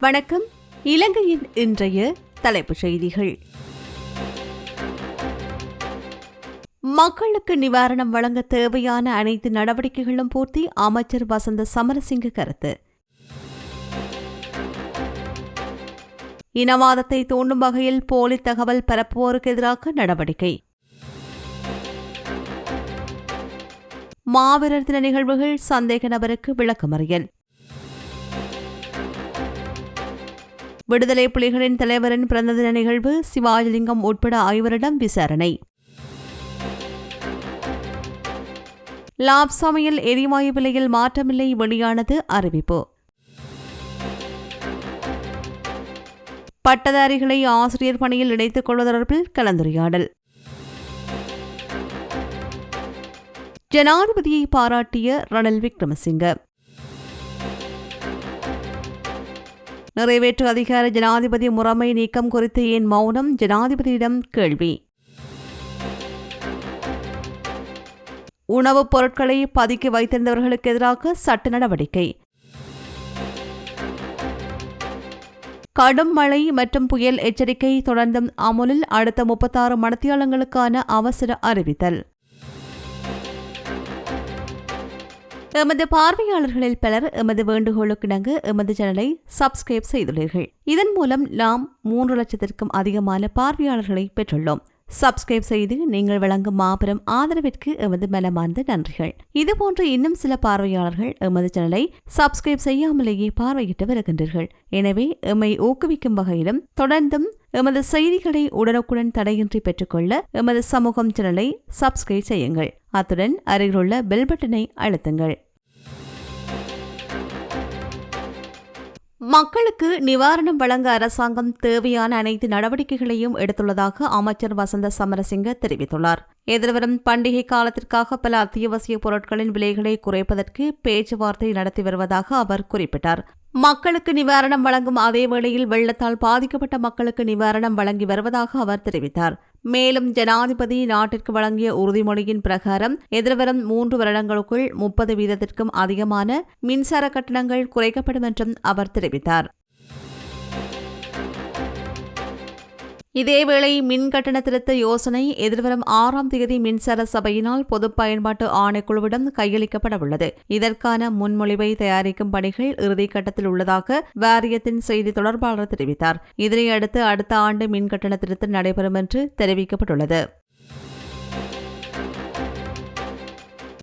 வணக்கம். இலங்கையின் இன்றைய தலைப்புச் செய்திகள். மக்களுக்கு நிவாரணம் வழங்க தேவையான அனைத்து நடவடிக்கைகளும் பூர்த்தி அமைச்சர் வசந்த சமரசிங்க கருத்து. இனவாதத்தை தூண்டும் வகையில் போலி தகவல் பரப்புவோருக்கு எதிராக நடவடிக்கை. மாவீரர் தின நிகழ்வுகள் சந்தேக நபருக்கு விளக்கமறியல். விடுதலை புலிகளின் தலைவரின் பிறந்த தின நிகழ்வு சிவாஜிலிங்கம் உட்பட ஐவரிடம் விசாரணை. லாப் சமையல் எரிவாயு விலையில் மாற்றமில்லை வெளியானது அறிவிப்பு. பட்டதாரிகளை ஆசிரியர் பணியில் இணைத்துக் கொள்வது தொடர்பில் கலந்துரையாடல். ஜனாதிபதியை பாராட்டிய ரணில் விக்ரமசிங்க. நிறைவேற்று அதிகார ஜனாதிபதி முறைமை நீக்கம் குறித்து ஏன் மௌனம்? ஜனாதிபதியிடம் கேள்வி. உணவுப் பொருட்களை பதுக்கி வைத்திருந்தவர்களுக்கு எதிராக சட்ட நடவடிக்கை. கடும் மழை மற்றும் புயல் எச்சரிக்கை தொடர்ந்தும் அமுலில் அடுத்த முப்பத்தாறு மணத்தியாளங்களுக்கான அவசர அறிவித்தல். எமது பார்வையாளர்களில் பலர் எமது வேண்டுகோளுக்கிணங்க எமது சேனலை சப்ஸ்கிரைப் செய்துள்ளீர்கள். இதன் மூலம் நாம் மூன்று லட்சத்திற்கும் அதிகமான பார்வையாளர்களை பெற்றுள்ளோம். சப்ஸ்கிரைப் செய்து நீங்கள் வழங்கும் மாபெரும் ஆதரவிற்கு எமது மனமார்ந்த நன்றிகள். இதுபோன்ற இன்னும் சில பார்வையாளர்கள் எமது சேனலை சப்ஸ்கிரைப் செய்யாமலேயே பார்வையிட்டு வருகின்றீர்கள். எனவே எம்மை ஊக்குவிக்கும் வகையிலும் தொடர்ந்தும் எமது செய்திகளை உடனுக்குடன் தடையின்றி பெற்றுக்கொள்ள எமது சமூகம் சேனலை சப்ஸ்கிரைப் செய்யுங்கள். அத்துடன் அருகிலுள்ள பெல் பட்டனை அழுத்துங்கள். மக்களுக்கு நிவாரணம் வழங்க அரசாங்கம் தேவையான அனைத்து நடவடிக்கைகளையும் எடுத்துள்ளதாக அமைச்சர் வசந்த சமரசிங்க தெரிவித்துள்ளார். எதிர்வரும் பண்டிகை காலத்திற்காக பல அத்தியாவசிய பொருட்களின் விலைகளை குறைப்பதற்கு பேச்சுவார்த்தை நடத்தி வருவதாக அவர் குறிப்பிட்டார். மக்களுக்கு நிவாரணம் வழங்கும் அதே வேளையில் வெள்ளத்தால் பாதிக்கப்பட்ட மக்களுக்கு நிவாரணம் வழங்கி வருவதாக அவர் தெரிவித்தார். மேலும் ஜனாதிபதி நாட்டிற்கு வழங்கிய உறுதிமொழியின் பிரகாரம் எதிர்வரும் மூன்று வருடங்களுக்குள் முப்பது வீதத்திற்கும் அதிகமான மின்சார கட்டணங்கள் குறைக்கப்படும் என்றும் அவர் தெரிவித்தார். இதேவேளை மின் கட்டண திருத்த யோசனை எதிர்வரும் ஆறாம் தேதி மின்சார சபையினால் பொது பயன்பாட்டு ஆணைக்குழுவிடம் கையளிக்கப்பட உள்ளது இதற்கான முன்மொழிவை தயாரிக்கும் பணிகள் இறுதிக்கட்டத்தில் உள்ளதாக வாரியத்தின் செய்தி தொடர்பாளர் தெரிவித்தார். இதனையடுத்து அடுத்த ஆண்டு மின் கட்டண திருத்தம் நடைபெறும் என்று தெரிவிக்கப்பட்டுள்ளது.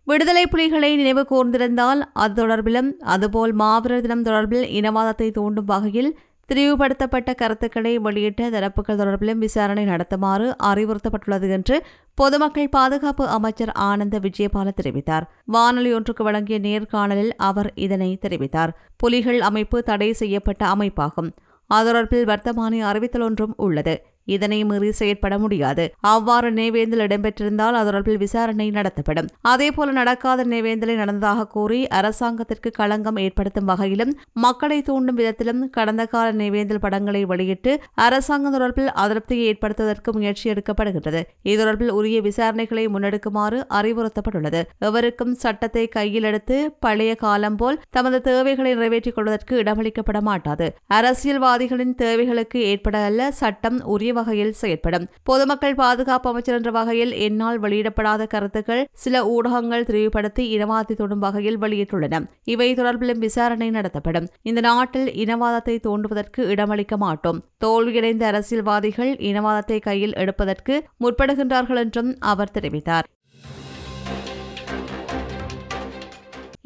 விடுதலை புலிகளை நினைவு கூர்ந்திருந்தால் அது தொடர்பிலும் அதுபோல் மாவீரர் தினம் தொடர்பில் இனவாதத்தை தூண்டும் வகையில் திரிவுபடுத்தப்பட்ட கருத்துக்களை வெளியிட்ட தரப்புகள் தொடர்பிலும் விசாரணை நடத்துமாறு அறிவுறுத்தப்பட்டுள்ளது என்று பொதுமக்கள் பாதுகாப்பு அமைச்சர் ஆனந்த விஜயபால தெரிவித்தார். வானொலி ஒன்றுக்கு வழங்கிய நேர்காணலில் அவர் இதனை தெரிவித்தார். புலிகள் அமைப்பு தடை செய்யப்பட்ட அமைப்பாகும். அது தொடர்பில் வர்த்தமானி அறிவித்தல் ஒன்றும் உள்ளது. இதனை மீறி செயற்பட முடியாது. அவ்வாறு நினைவேந்தல் இடம்பெற்றிருந்தால் அது தொடர்பில் விசாரணை நடத்தப்படும். அதேபோல நடக்காத நினைவேந்தலை நடந்ததாக கூறி அரசாங்கத்திற்கு களங்கம் ஏற்படுத்தும் வகையிலும் மக்களை தூண்டும் விதத்திலும் கடந்த கால நினைவேந்தல் படங்களை வெளியிட்டு அரசாங்கம் தொடர்பில் அதிருப்தியை ஏற்படுத்துவதற்கு முயற்சி எடுக்கப்படுகின்றது. இது தொடர்பில் உரிய விசாரணைகளை முன்னெடுக்குமாறு அறிவுறுத்தப்பட்டுள்ளது. எவருக்கும் சட்டத்தை கையில் எடுத்து பழைய காலம் போல் தமது தேவைகளை நிறைவேற்றிக் கொள்வதற்கு இடமளிக்கப்பட மாட்டாது. அரசியல்வாதிகளின் தேவைகளுக்கு ஏற்பட அல்ல சட்டம் உரிய வகையில் செயற்படும். பொதுமக்கள் பாதுகாப்பு அமைச்சர் என்ற வகையில் என்னால் வெளியிடப்படாத கருத்துக்கள் சில ஊடகங்கள் தெளிவுபடுத்தி இனவாதத்தை தொடும் வகையில் வெளியிட்டுள்ளன. இவை தொடர்பிலும் விசாரணை நடத்தப்படும். இந்த நாட்டில் இனவாதத்தை தோண்டுவதற்கு இடமளிக்க மாட்டோம். தோல்வியடைந்த அரசியல்வாதிகள் இனவாதத்தை கையில் எடுப்பதற்கு முற்படுகின்றார்கள் என்றும் அவர் தெரிவித்தார்.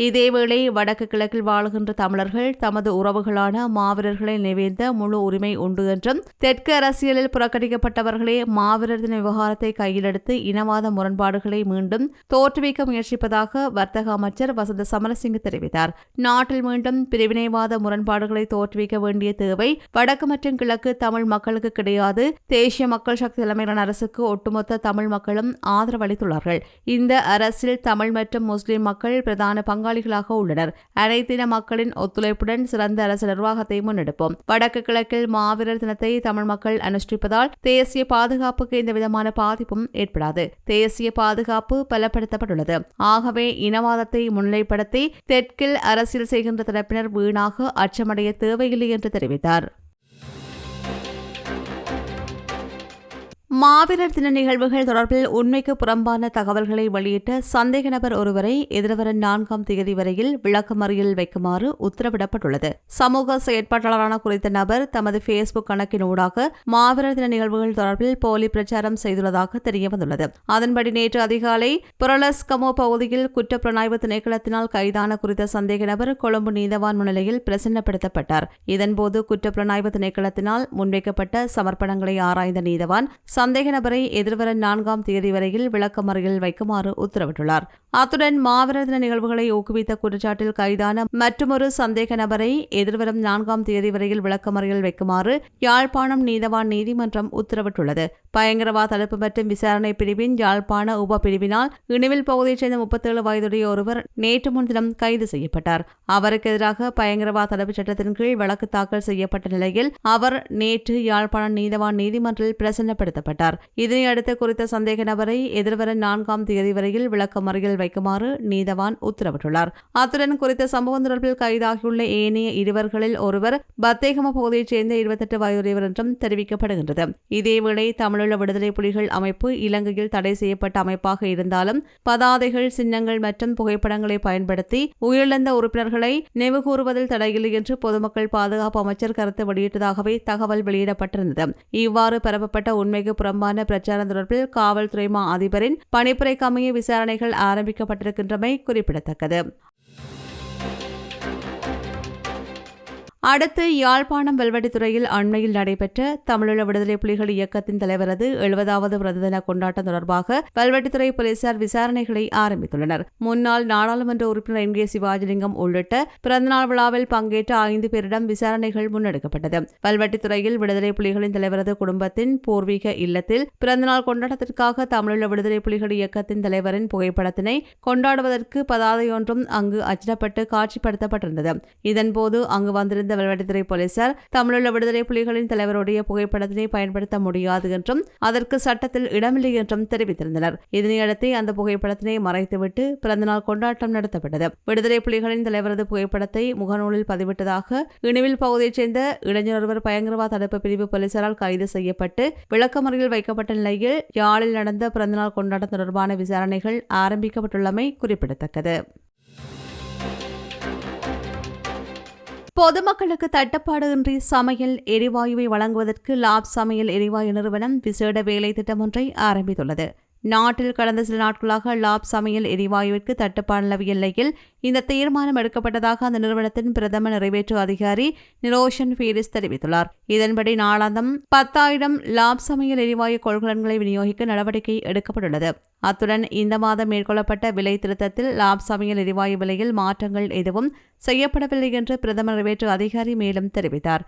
இதேவேளை வடக்கு கிழக்கில் வாழ்கின்ற தமிழர்கள் தமது உறவுகளான மாவீரர்களை நினைவேந்த முழு உரிமை உண்டு என்றும் தெற்கு அரசியலில் புறக்கணிக்கப்பட்டவர்களே மாவீரர் தின விவகாரத்தை கையிலெடுத்து இனவாத முரண்பாடுகளை மீண்டும் தோற்றுவிக்க முயற்சிப்பதாக வர்த்தக அமைச்சர் வசந்த சமரசிங்க தெரிவித்தார். நாட்டில் மீண்டும் பிரிவினைவாத முரண்பாடுகளை தோற்றுவிக்க வேண்டிய தேவை வடக்கு மற்றும் கிழக்கு தமிழ் மக்களுக்கு கிடையாது. தேசிய மக்கள் சக்தி தலைமையிலான அரசுக்கு ஒட்டுமொத்த தமிழ் மக்களும் ஆதரவளித்துள்ளார்கள் இந்த அரசில் தமிழ் மற்றும் முஸ்லிம் மக்கள் பிரதான பங்காளி பங்காளிகளாக உள்ளனர். அனைத்தின மக்களின் ஒத்துழைப்புடன் சிறந்த அரசு நிர்வாகத்தை முன்னெடுப்போம். வடக்கு கிழக்கில் மாவீரர் தினத்தை தமிழ் மக்கள் அனுஷ்டிப்பதால் தேசிய பாதுகாப்புக்கு எந்தவிதமான பாதிப்பும் ஏற்படாது. தேசிய பாதுகாப்பு பலப்படுத்தப்பட்டுள்ளது. ஆகவே இனவாதத்தை முன்னிலைப்படுத்தி தெற்கில் அரசியல் செய்கின்ற தரப்பினர் வீணாக அச்சமடைய தேவையில்லை என்று தெரிவித்தார். மாவீரர் தின நிகழ்வுகள் தொடர்பில் உண்மைக்கு புறம்பான தகவல்களை வெளியிட்ட சந்தேக நபர் ஒருவரை எதிர்வரும் நான்காம் தேதி வரையில் விளக்கமறியல் வைக்குமாறு உத்தரவிடப்பட்டுள்ளது. சமூக செயற்பாட்டாளரான குறித்த நபர் தமது பேஸ்புக் கணக்கின் ஊடாக மாவீரர் தின நிகழ்வுகள் தொடர்பில் போலி பிரச்சாரம் செய்துள்ளதாக தெரியவந்துள்ளது. அதன்படி நேற்று அதிகாலை புரலஸ் கமோ பகுதியில் குற்றப்புலனாய்வு திணைக்களத்தினால் கைதான குறித்த சந்தேக நபர் கொழும்பு நீதவான் முன்னிலையில் பிரசன்னப்படுத்தப்பட்டார். இதன்போது குற்றப்புலனாய்வு திணைக்களத்தினால் முன்வைக்கப்பட்ட சமர்ப்பணங்களை ஆராய்ந்த நீதவான் சந்தேக நபரை எதிர்வர நான்காம் தேதி வரையில் விளக்கமறையில் வைக்குமாறு உத்தரவிட்டுள்ளார். அத்துடன் மாவீரர் தின நிகழ்வுகளை ஊக்குவித்த குற்றச்சாட்டில் கைதான மற்றொரு சந்தேக நபரை எதிர்வரும் நான்காம் தேதி வரையில் விளக்கமறையில் வைக்குமாறு யாழ்ப்பாணம் நீதவான் நீதிமன்றம் உத்தரவிட்டுள்ளது. பயங்கரவாத தடுப்பு மற்றும் விசாரணை பிரிவின் யாழ்ப்பாண உப பிரிவினால் இணுவில் பகுதியைச் சேர்ந்த முப்பத்தேழு வயதுடைய ஒருவர் நேற்று முன்தினம் கைது செய்யப்பட்டார். அவருக்கு எதிராக பயங்கரவாத தடுப்பு சட்டத்தின் கீழ் வழக்கு தாக்கல் செய்யப்பட்ட நிலையில் அவர் நேற்று யாழ்ப்பாணம் நீதவான் நீதிமன்றில் பிரசன்னப்படுத்தப்பட்டார். இதனையடுத்து குறித்த சந்தேக நபரை எதிர்வர நான்காம் தேதி வரையில் விளக்கமறையில் வைக்குமாறு நீதவான் உத்தரவிட்டுள்ளார். அத்துடன் குறித்த சம்பவம் தொடர்பில் கைதாகியுள்ள ஏனைய இருவர்களில் ஒருவர் பத்தேகம பகுதியைச் சேர்ந்த இருபத்தெட்டு வயதுடையவர் என்றும் தெரிவிக்கப்படுகின்றது. இதேவேளை தமிழீழ விடுதலை புலிகள் அமைப்பு இலங்கையில் தடை செய்யப்பட்ட அமைப்பாக இருந்தாலும் பதாதைகள் சின்னங்கள் மற்றும் புகைப்படங்களை பயன்படுத்தி உயிரிழந்த உறுப்பினர்களை நினைவுகூறுவதில் தடையில்லை என்று பொதுமக்கள் பாதுகாப்பு அமைச்சர் கருத்து வெளியிட்டதாகவே தகவல் வெளியிடப்பட்டிருந்தது. இவ்வாறு பரப்பப்பட்ட உண்மைக்கு புறம்பான பிரச்சாரம் தொடர்பில் காவல்துறை மா அதிபரின் பணிப்புரைக்கு அமைய விசாரணைகள் ஆரம்பிக்கப்பட்டிருக்கின்றமை குறிப்பிடத்தக்கது. அடுத்து யாழ்ப்பாணம் வெல்வெட்டித்துறையில் அண்மையில் நடைபெற்ற தமிழீழ விடுதலை புலிகள் இயக்கத்தின் தலைவரது எழுபதாவது பிரதன கொண்டாட்டம் தொடர்பாக வெல்வெட்டித்துறை போலீசார் விசாரணைகளை ஆரம்பித்துள்ளனர். முன்னாள் நாடாளுமன்ற உறுப்பினர் என் கே. சிவாஜிலிங்கம் உள்ளிட்ட பிறந்தநாள் விழாவில் பங்கேற்ற ஐந்து பேரிடம் விசாரணைகள் முன்னெடுக்கப்பட்டது. வெல்வெட்டித்துறையில் விடுதலை புலிகளின் தலைவரது குடும்பத்தின் பூர்வீக இல்லத்தில் பிறந்தநாள் கொண்டாட்டத்திற்காக தமிழீழ விடுதலை புலிகள் இயக்கத்தின் தலைவரின் புகைப்படத்தினை கொண்டாடுவதற்கு பதாதையொன்றும் அங்கு அச்சிடப்பட்டு காட்சிப்படுத்தப்பட்டிருந்தது. இதன்போது அங்கு வந்திருந்த சேர்ந்த வெள்வெட்டித்துறை போலீசார் தமிழுள்ள விடுதலை புலிகளின் தலைவருடைய புகைப்படத்தினை பயன்படுத்த முடியாது என்றும் அதற்கு சட்டத்தில் இடமில்லை என்றும் தெரிவித்திருந்தனர். இதனையடுத்து அந்த புகைப்படத்தினை மறைத்துவிட்டு பிறந்தநாள் கொண்டாட்டம் நடத்தப்பட்டது. விடுதலை புலிகளின் தலைவரது புகைப்படத்தை முகநூலில் பதிவிட்டதாக இணுவில் பகுதியைச் சேர்ந்த இளைஞர் ஒருவர் பயங்கரவாத தடுப்பு பிரிவு போலீசாரால் கைது செய்யப்பட்டு விளக்கமறையில் வைக்கப்பட்ட நிலையில் யாழில் நடந்த பிறந்தநாள் கொண்டாட்டம் தொடர்பான விசாரணைகள் ஆரம்பிக்கப்பட்டுள்ளமை குறிப்பிடத்தக்கது. பொதுமக்களுக்கு தட்டுப்பாடின்றி சமையல் எரிவாயுவை வழங்குவதற்கு லாப் சமையல் எரிவாயு நிறுவனம் விசேட வேலை திட்டம் ஒன்றை ஆரம்பித்துள்ளது. நாட்டில் கடந்த சில நாட்களாக லாப் சமையல் எரிவாயுவிற்கு தட்டுப்பாடு நிலவிய நிலையில் இந்த தீர்மானம் எடுக்கப்பட்டதாக அந்த நிறுவனத்தின் பிரதம நிறைவேற்று அதிகாரி நிரோஷன் ஃபீரிஸ் தெரிவித்துள்ளார். இதன்படி நாளாந்தம் பத்தாயிரம் லாப் சமையல் எரிவாயு கொள்கலன்களை விநியோகிக்க நடவடிக்கை எடுக்கப்பட்டுள்ளது. அத்துடன் இந்த மாதம் மேற்கொள்ளப்பட்ட விலை திருத்தத்தில் லாப் சமையல் எரிவாயு விலையில் மாற்றங்கள் எதுவும் செய்யப்படவில்லை என்று பிரதம நிறைவேற்று அதிகாரி மேலும் தெரிவித்தார்.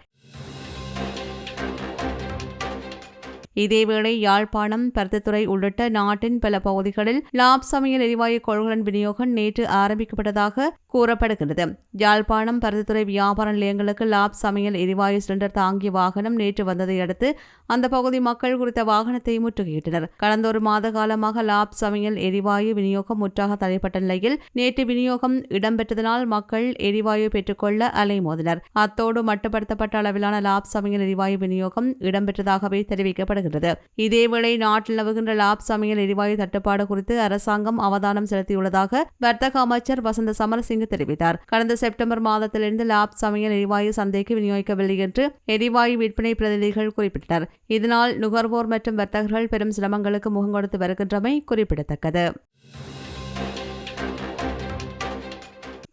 இதேவேளை யாழ்ப்பாணம் பருத்தித்துறை உள்ளிட்ட நாட்டின் பல பகுதிகளில் லாப் சமையல் எரிவாயு கொள்கலன் விநியோகம் நேற்று ஆரம்பிக்கப்பட்டதாக கூறப்படுகிறது யாழ்ப்பாணம் பருத்தித்துறை வியாபார நிலையங்களுக்கு லாப் சமையல் எரிவாயு சிலிண்டர் தாங்கிய வாகனம் நேற்று வந்ததை அடுத்து அந்த பகுதி மக்கள் குறித்த வாகனத்தை முற்றுகையிட்டனர். கடந்த ஒரு மாத காலமாக லாப் சமையல் எரிவாயு விநியோகம் முற்றாக தடைப்பட்ட நிலையில் நேற்று விநியோகம் இடம்பெற்றதனால் மக்கள் எரிவாயு பெற்றுக்கொள்ள அலைமோதினர். அத்தோடு மட்டுப்படுத்தப்பட்ட அளவிலான லாப் சமையல் எரிவாயு விநியோகம் இடம்பெற்றதாகவே தெரிவிக்கப்படுகிறது வருகிறது இதேவேளை நாட்டில் நிலவுகின்ற லாப் சமையல் எரிவாயு தட்டுப்பாடு குறித்து அரசாங்கம் அவதானம் செலுத்தியுள்ளதாக வர்த்தக அமைச்சர் வசந்த சமரசிங்க தெரிவித்தார். கடந்த செப்டம்பர் மாதத்திலிருந்து லாப் சமையல் எரிவாயு சந்தைக்கு விநியோகிக்கவில்லை என்று எரிவாயு விற்பனை பிரதிநிதிகள் குறிப்பிட்டனர். இதனால் நுகர்வோர் மற்றும் வர்த்தகர்கள் பெரும் சிரமங்களுக்கு முகம் கொடுத்து வருகின்றமை குறிப்பிடத்தக்கது.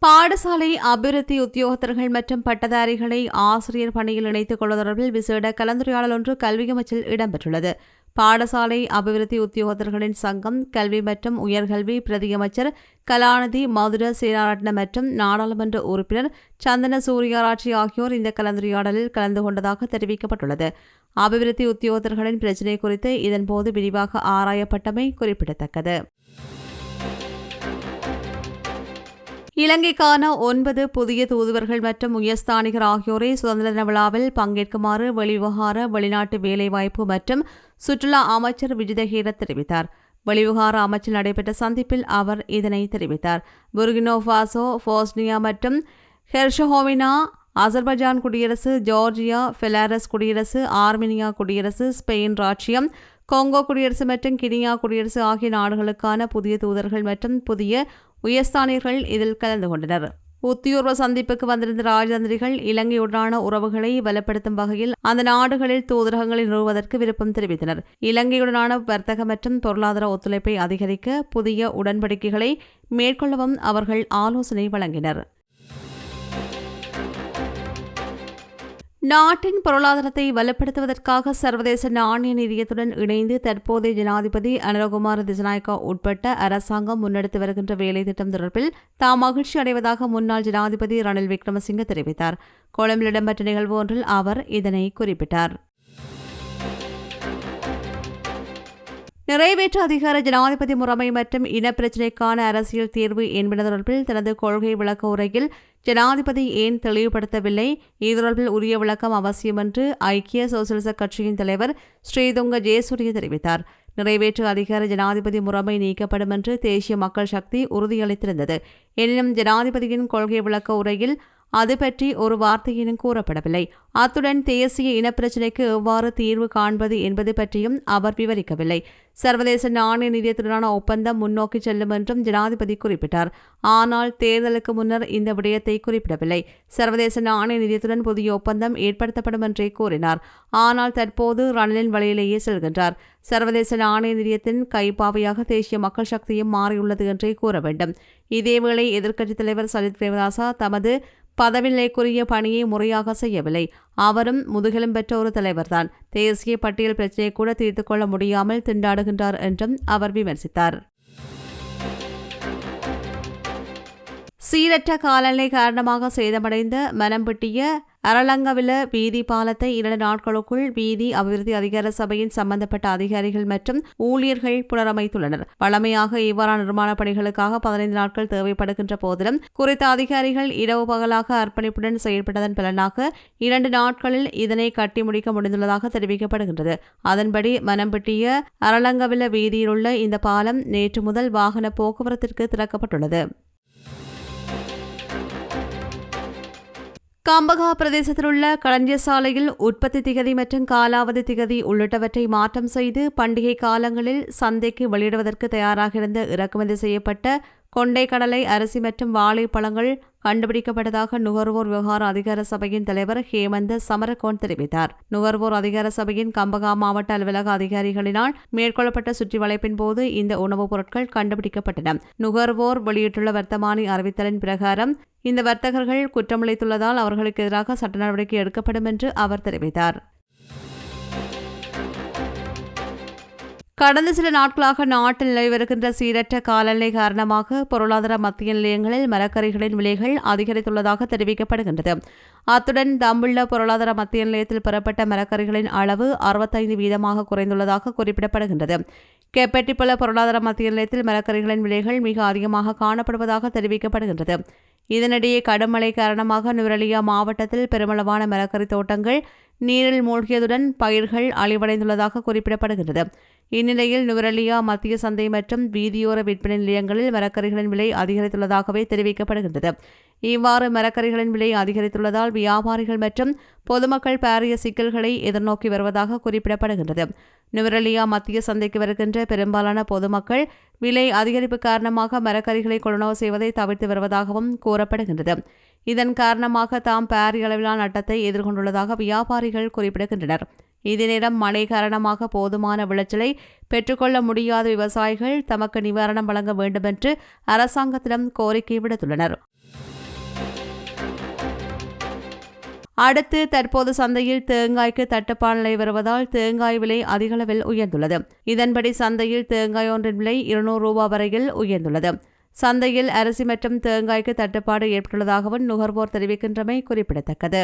பாடசாலை அபிவிருத்தி உத்தியோகத்தர்கள் மற்றும் பட்டதாரிகளை ஆசிரியர் பணியில் இணைத்துக் கொள்வது தொடர்பில் விசேட கலந்துரையாடல் ஒன்று கல்வி அமைச்சில் இடம்பெற்றுள்ளது. பாடசாலை அபிவிருத்தி உத்தியோகத்தர்களின் சங்கம் கல்வி மற்றும் உயர்கல்வி பிரதியமைச்சர் கலாநிதி மதுர சீனாரட்ன மற்றும் நாடாளுமன்ற உறுப்பினர் சந்தன சூரியாராட்சி ஆகியோர் இந்த கலந்துரையாடலில் கலந்து கொண்டதாக தெரிவிக்கப்பட்டுள்ளது. அபிவிருத்தி உத்தியோகத்தர்களின் பிரச்சினை குறித்து இதன்போது விரிவாக ஆராயப்பட்டமை குறிப்பிடத்தக்கது. இலங்கைக்கான ஒன்பது புதிய தூதுவர்கள் மற்றும் உயர்ஸ்தானிகர் ஆகியோரை சுதந்திர தின விழாவில் பங்கேற்குமாறு வெளிவிவகார வெளிநாட்டு வேலைவாய்ப்பு மற்றும் சுற்றுலா அமைச்சர் விஜிதஹீர தெரிவித்தார். வெளிவிவகார அமைச்சில் நடைபெற்ற சந்திப்பில் அவர் இதனை தெரிவித்தார். புர்கினோ ஃபாசோ போஸ்னியா மற்றும் ஹெர்ஷஹோவினா அசர்பைஜான் குடியரசு ஜார்ஜியா பெலாரஸ் குடியரசு ஆர்மினியா குடியரசு ஸ்பெயின் ராச்சியம் கொங்கோ குடியரசு மற்றும் கினியா குடியரசு ஆகிய நாடுகளுக்கான புதிய தூதர்கள் மற்றும் புதிய உயர்ஸ்தானியர்கள் இதில் கலந்து கொண்டனர். உத்தியோர்வ சந்திப்புக்கு வந்திருந்த ராஜதந்திரிகள் இலங்கையுடனான உறவுகளை பலப்படுத்தும் வகையில் அந்த நாடுகளில் தூதரகங்களை நிறுவுவதற்கு விருப்பம் தெரிவித்தனர். இலங்கையுடனான வர்த்தக மற்றும் பொருளாதார ஒத்துழைப்பை அதிகரிக்க புதிய உடன்படிக்கைகளை மேற்கொள்ளவும் அவர்கள் ஆலோசனை வழங்கினர். நாட்டின் பொருளாதாரத்தை வலுப்படுத்துவதற்காக சர்வதேச நாணய நிதியத்துடன் இணைந்து தற்போதைய ஜனாதிபதி அனுரகுமார் திசநாயக்கா உட்பட்ட அரசாங்கம் முன்னெடுத்து வருகின்ற வேலை திட்டம் தொடர்பில் தாம் மகிழ்ச்சி அடைவதாக முன்னாள் ஜனாதிபதி ரணில் விக்ரமசிங்க தெரிவித்தார். கொழும்பில் இடம்பெற்ற நிகழ்வு ஒன்றில் அவர் இதனை குறிப்பிட்டார். நிறைவேற்று அதிகார ஜனாதிபதி முறைமை மற்றும் இனப்பிரச்சினைக்கான அரசியல் தீர்வு என்பது தொடர்பில் தனது கொள்கை விளக்க உரையில் ஜனாதிபதி ஏன் தெளிவுபடுத்தவில்லை? இது தொடர்பில் உரிய விளக்கம் அவசியம் என்று ஐக்கிய சோசியலிச கட்சியின் தலைவர் ஸ்ரீதுங்க ஜெயசூரிய தெரிவித்தார். நிறைவேற்று அதிகார ஜனாதிபதி முறைமை நீக்கப்படும் என்று தேசிய மக்கள் சக்தி உறுதியளித்திருந்தது. எனினும் ஜனாதிபதியின் கொள்கை விளக்க உரையில் அது பற்றி ஒரு வார்த்தையினும் கூறப்படவில்லை. அத்துடன் தேசிய இனப்பிரச்சினைக்கு எவ்வாறு தீர்வு காண்பது என்பது பற்றியும் அவர் விவரிக்கவில்லை. சர்வதேச நாணய நிதியத்துடனான ஒப்பந்தம் முன்னோக்கி செல்லும் என்றும் ஜனாதிபதி குறிப்பிட்டார். ஆனால் தேர்தலுக்கு முன்னர் இந்த விடயத்தை குறிப்பிடவில்லை. சர்வதேச நாணய நிதியத்துடன் புதிய ஒப்பந்தம் ஏற்படுத்தப்படும் என்றே கூறினார். ஆனால் தற்போது ரணிலின் வழியிலேயே செல்கின்றார். சர்வதேச நாணய நிதியத்தின் கைப்பாவையாக தேசிய மக்கள் சக்தியும் மாறியுள்ளது என்றே கூற வேண்டும். இதேவேளை எதிர்க்கட்சித் தலைவர் சஜித் பிரேமதாசா தமது பதவிநிலைக்குரிய பணியை முறையாக செய்யவில்லை. அவரும் முதுகெலும் பெற்ற ஒரு தலைவர்தான். தேசிய பட்டியல் பிரச்சினையை கூட தீர்த்து கொள்ள முடியாமல் திண்டாடுகின்றார் என்றும் அவர் விமர்சித்தார். சீரற்ற காலநிலை காரணமாக சேதமடைந்த மனம்பட்டிய அரளங்கவில வீதி பாலத்தை இரண்டு நாட்களுக்குள் வீதி அபிவிருத்தி அதிகார சபையின் சம்பந்தப்பட்ட அதிகாரிகள் மற்றும் ஊழியர்கள் புனரமைத்துள்ளனர். வழமையாக இவ்வாறான நிர்மாணப் பணிகளுக்காக பதினைந்து நாட்கள் தேவைப்படுகின்ற போதிலும் குறித்த அதிகாரிகள் இரவு பகலாக அர்ப்பணிப்புடன் செயல்பட்டதன் பலனாக இரண்டு நாட்களில் இதனை கட்டி முடிக்க முடிந்துள்ளதாக தெரிவிக்கப்படுகின்றது. அதன்படி மனம்பட்டிய அரளங்கவில வீதியிலுள்ள இந்த பாலம் நேற்று முதல் வாகன போக்குவரத்திற்கு திறக்கப்பட்டுள்ளது. காம்பகா பிரதேசத்தில் உள்ள களஞ்சிய சாலையில் உற்பத்தி திகதி மற்றும் காலாவதி திகதி உள்ளிட்டவற்றை மாற்றம் செய்து பண்டிகை காலங்களில் சந்தைக்கு வெளியிடுவதற்கு தயாராக இருந்த இறக்குமதி செய்யப்பட்ட கொண்டை கடலை அரிசி மற்றும் வாழைப்பழங்கள் கண்டுபிடிக்கப்பட்டதாக நுகர்வோர் விவகார அதிகார சபையின் தலைவர் ஹேமந்த சமரகோன் தெரிவித்தார். நுகர்வோர் அதிகார சபையின் கம்பகா மாவட்ட அலுவலக அதிகாரிகளினால் மேற்கொள்ளப்பட்ட சுற்றி வளைப்பின் போது இந்த உணவுப் பொருட்கள் கண்டுபிடிக்கப்பட்டன. நுகர்வோர் வெளியிட்டுள்ள வர்த்தமானி அறிவித்தலின் பிரகாரம் இந்த வர்த்தகர்கள் குற்றமளித்துள்ளதால் அவர்களுக்கு எதிராக சட்ட நடவடிக்கை எடுக்கப்படும் என்று அவர் தெரிவித்தார். கடந்த சில நாட்களாக நாட்டில் நிலவி வருகின்ற சீரற்ற காலநிலை காரணமாக பொருளாதார மத்திய நிலையங்களில் மரக்கறிகளின் விலைகள் அதிகரித்துள்ளதாக தெரிவிக்கப்படுகின்றது. அத்துடன் தம்புள்ள பொருளாதார மத்திய நிலையத்தில் பெறப்பட்ட மரக்கறிகளின் அளவு அறுபத்தைந்து வீதமாக குறைந்துள்ளதாக குறிப்பிடப்படுகின்றது. கெப்பெட்டிப்புல பொருளாதார மத்திய நிலையத்தில் மரக்கறிகளின் விலைகள் மிக அதிகமாக காணப்படுவதாக தெரிவிக்கப்படுகின்றது. இதனிடையே கடும் மழை காரணமாக நுவரலியா மாவட்டத்தில் பெருமளவான மரக்கறி தோட்டங்கள் நீரில் மூழ்கியதுடன் பயிர்கள் அழிவடைந்துள்ளதாக குறிப்பிடப்படுகின்றது. இந்நிலையில் நுவரலியா மத்திய சந்தை மற்றும் வீதியோர விற்பனை நிலையங்களில் மரக்கறிகளின் விலை அதிகரித்துள்ளதாகவே தெரிவிக்கப்படுகின்றது. இவ்வாறு மரக்கறிகளின் விலை அதிகரித்துள்ளதால் வியாபாரிகள் மற்றும் பொதுமக்கள் பாரிய சிக்கல்களை எதிர்நோக்கி வருவதாக குறிப்பிடப்படுகின்றது. நுவரலியா மத்திய சந்தைக்கு வருகின்ற பெரும்பாலான பொதுமக்கள் விலை அதிகரிப்பு காரணமாக மரக்கறிகளை கொள்ளுணவு செய்வதை தவிர்த்து வருவதாகவும் கூறப்படுகின்றது. இதன் காரணமாக தாம் பாரிய அளவிலான நட்டத்தை எதிர்கொண்டுள்ளதாக வியாபாரிகள் குறிப்பிடுகின்றனர். இதே நேரம் மழை காரணமாக போதுமான விளைச்சலை பெற்றுக்கொள்ள முடியாத விவசாயிகள் தமக்கு நிவாரணம் வழங்க வேண்டுமென்று அரசாங்கத்திடம் கோரிக்கை விடுத்துள்ளனர். அடுத்து தற்போது சந்தையில் தேங்காய்க்கு தட்டுப்பாடு நிலை வருவதால் தேங்காய் விலை அதிகளவில் உயர்ந்துள்ளது. இதன்படி சந்தையில் தேங்காய் ஒன்றின் விலை இருநூறு ரூபாய் வரையில் உயர்ந்துள்ளது. சந்தையில் அரிசி மற்றும் தேங்காய்க்கு தட்டுப்பாடு ஏற்பட்டுள்ளதாகவும் நுகர்வோர் தெரிவிக்கின்றமை குறிப்பிடத்தக்கது.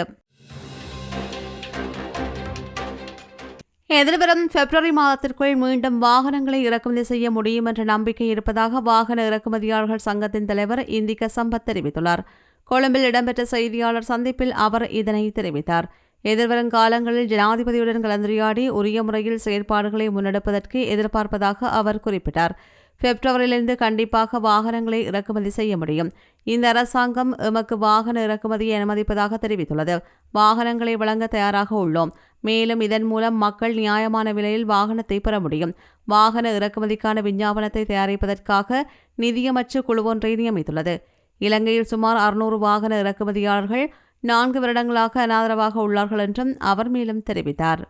எதிர்வரும் பிப்ரவரி மாதத்திற்குள் மீண்டும் வாகனங்களை இறக்குமதி செய்ய முடியும் என்ற நம்பிக்கை இருப்பதாக வாகன இறக்குமதியாளர்கள் சங்கத்தின் தலைவர் இந்திக சம்பத் தெரிவித்துள்ளார். கொழும்பில் இடம்பெற்ற செய்தியாளர் சந்திப்பில் அவர் இதனை தெரிவித்தார். எதிர்வரும் காலங்களில் ஜனாதிபதியுடன் கலந்துரையாடி உரிய முறையில் செயற்பாடுகளை முன்னெடுப்பதற்கு எதிர்பார்ப்பதாக அவர் குறிப்பிட்டார். பிப்ரவரியிலிருந்து கண்டிப்பாக வாகனங்களை இறக்குமதி செய்ய முடியும். இந்த அரசாங்கம் எமக்கு வாகன இறக்குமதியை அனுமதிப்பதாக தெரிவித்துள்ளது. வாகனங்களை வழங்க தயாராக உள்ளோம். மேலும் இதன் மூலம் மக்கள் நியாயமான விலையில் வாகனத்தை பெற முடியும். வாகன இறக்குமதிக்கான விஞ்ஞாபனத்தை தயாரிப்பதற்காக நிதியமற்ற குழு ஒன்றை நியமித்துள்ளது. இலங்கையில் சுமார் அறுநூறு வாகன இறக்குமதியாளர்கள் நான்கு வருடங்களாக அனாதரவாக உள்ளார்கள் என்றும் அவர் மேலும் தெரிவித்தார்.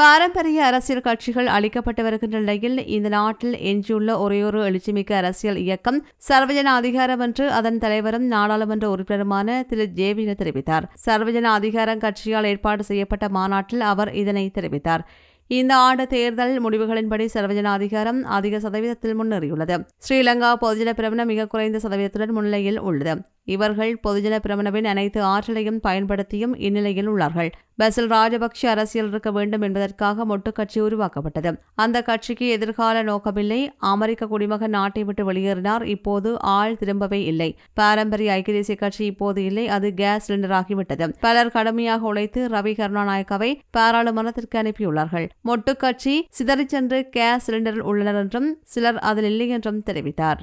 பாரம்பரிய அரசியல் கட்சிகள் அளிக்கப்பட்டு வருகின்ற நிலையில் இந்த நாட்டில் எஞ்சியுள்ள ஒரேயொரு எழுச்சிமிக்க அரசியல் இயக்கம் சர்வஜன அதிகாரம் என்று அதன் தலைவரும் நாடாளுமன்ற உறுப்பினருமான திரு. ஜேவின தெரிவித்தார். சர்வஜன அதிகாரம் கட்சியால் ஏற்பாடு செய்யப்பட்ட மாநாட்டில் அவர் இதனை தெரிவித்தார். இந்த ஆண்டு தேர்தல் முடிவுகளின்படி சர்வஜன அதிகாரம் அதிக சதவீதத்தில் முன்னேறியுள்ளது. ஸ்ரீலங்கா பொதுஜன பிரமண மிக குறைந்த சதவீதத்துடன் முன்னிலையில் உள்ளது. இவர்கள் பொதுஜன பிரமணவின் அனைத்து ஆற்றலையும் பயன்படுத்தியும் இந்நிலையில் உள்ளார்கள். பசில் ராஜபக்ஷ அரசியல் இருக்க வேண்டும் என்பதற்காக மொட்டு கட்சி உருவாக்கப்பட்டது. அந்த கட்சிக்கு எதிர்கால நோக்கமில்லை. அமெரிக்க குடிமகன் நாட்டை விட்டு வெளியேறினார். இப்போது ஆள் திரும்பவே இல்லை. பாரம்பரிய ஐக்கிய தேசிய கட்சி இப்போது இல்லை. அது கேஸ் சிலிண்டராகிவிட்டது. பலர் கடுமையாக உழைத்து ரவி கருணாநாயக்கவை பாராளுமன்றத்திற்கு அனுப்பியுள்ளார்கள். மொட்டு கட்சி சிதறிச் சென்று கேஸ் சிலிண்டரில் உள்ளனர் என்றும் சிலர் அதில் இல்லை என்றும் தெரிவித்தார்.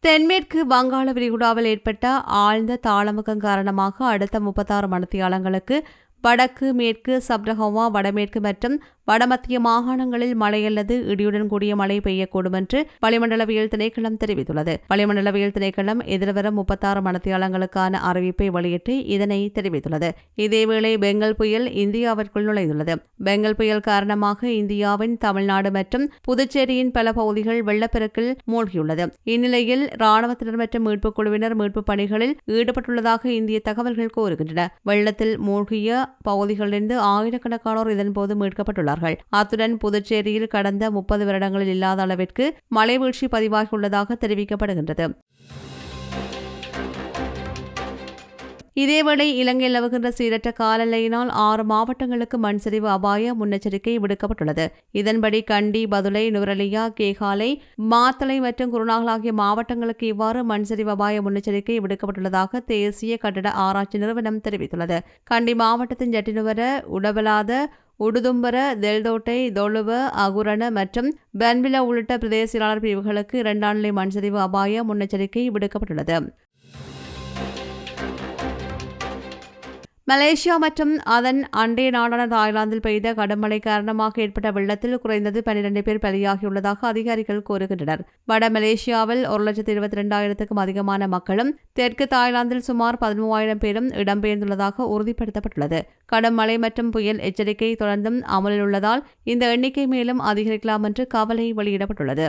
தென்மேற்கு வங்காள விரிகுடாவில் ஏற்பட்ட ஆழ்ந்த தாளமுகம் காரணமாக அடுத்த முப்பத்தாறு மணித்தியாலங்களுக்கு வடக்கு மேற்கு சப்ரஹோமா வடமேற்கு மற்றும் வடமத்திய மாகாணங்களில் மழை அல்லது இடியுடன் கூடிய மழை பெய்யக்கூடும் என்று வளிமண்டலவியல் திணைக்களம் தெரிவித்துள்ளது. வளிமண்டலவியல் திணைக்களம் எதிர்வரும் முப்பத்தாறு மணத்தியாளங்களுக்கான அறிவிப்பை வெளியிட்டு இதனை தெரிவித்துள்ளது. இதேவேளை பெங்கல் புயல் இந்தியாவிற்குள் நுழைந்துள்ளது. பெங்கல் புயல் காரணமாக இந்தியாவின் தமிழ்நாடு மற்றும் புதுச்சேரியின் பல பகுதிகள் வெள்ளப்பெருக்கில் மூழ்கியுள்ளது. இந்நிலையில் ராணுவத்தினர் மற்றும் மீட்புக் குழுவினர் மீட்புப் பணிகளில் ஈடுபட்டுள்ளதாக இந்திய தகவல்கள் கூறுகின்றன. வெள்ளத்தில் மூழ்கிய பகுதிகளிலிருந்து ஆயிரக்கணக்கானோர் இதன்போது மீட்கப்பட்டுள்ளனர். உள்ளார்கள் அத்துடன் புதுச்சேரியில் கடந்த முப்பது வருடங்களில் இல்லாத அளவிற்கு மழை வீழ்ச்சி பதிவாகியுள்ளதாக தெரிவிக்கப்படுகின்றது. இதேவேளை இலங்கையில் நிலவுகின்ற சீரற்ற காலநிலையினால் ஆறு மாவட்டங்களுக்கு மண் சரிவு அபாய முன்னெச்சரிக்கை விடுக்கப்பட்டுள்ளது. இதன்படி கண்டி பதுளை நுரலியா கேகாலை மாத்தளை மற்றும் குருநாகல் ஆகிய மாவட்டங்களுக்கு இவ்வாறு மண் சரிவு அபாய முன்னெச்சரிக்கை விடுக்கப்பட்டுள்ளதாக தேசிய கட்டட ஆராய்ச்சி நிறுவனம் தெரிவித்துள்ளது. கண்டி மாவட்டத்தின் ஜட்டினுவர உடவலாத உடுதும்பர தெல்தோட்டை தொழுவ அகுரண மற்றும் பென்விலா உள்ளிட்ட பிரதேச பிரிவுகளுக்கு இரண்டாம் நிலை மண்சரிவு அபாய முன்னெச்சரிக்கை விடுக்கப்பட்டுள்ளது. மலேசியா மற்றும் அதன் அண்டை நாடான தாய்லாந்தில் பெய்த கடுமழை காரணமாக ஏற்பட்ட வெள்ளத்தில் குறைந்தது பனிரெண்டு பேர் பலியாகியுள்ளதாக அதிகாரிகள் கூறுகின்றனர். வட மலேசியாவில் ஒரு லட்சத்து இருபத்தி இரண்டாயிரத்துக்கும் அதிகமான மக்களும் தெற்கு தாய்லாந்தில் சுமார் பதிமூவாயிரம் பேரும் இடம்பெயர்ந்துள்ளதாக உறுதிப்படுத்தப்பட்டுள்ளது. கடும் மழை மற்றும் புயல் எச்சரிக்கை தொடர்ந்தும் அமலில் உள்ளதால் இந்த எண்ணிக்கை மேலும் அதிகரிக்கலாம் என்று கவலை வெளியிடப்பட்டுள்ளது.